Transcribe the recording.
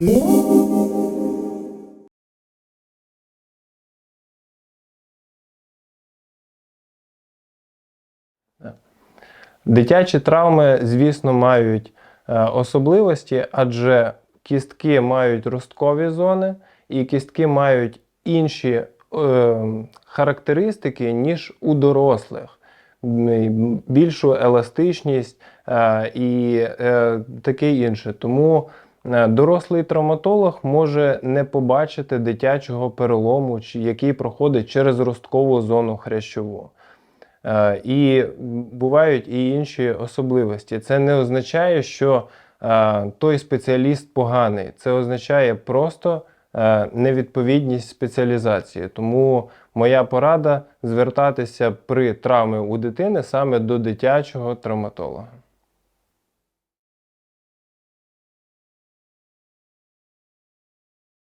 Дитячі травми, звісно, мають е, особливості, адже кістки мають росткові зони, і кістки мають інші е, характеристики, ніж у дорослих. Більшу еластичність е, і е, таке інше. Тому дорослий травматолог може не побачити дитячого перелому, який проходить через росткову зону хрящову. Е, І бувають і інші особливості. Це не означає, що е, той спеціаліст поганий. Це означає просто е, невідповідність спеціалізації. Тому моя порада звертатися при травмі у дитини саме до дитячого травматолога.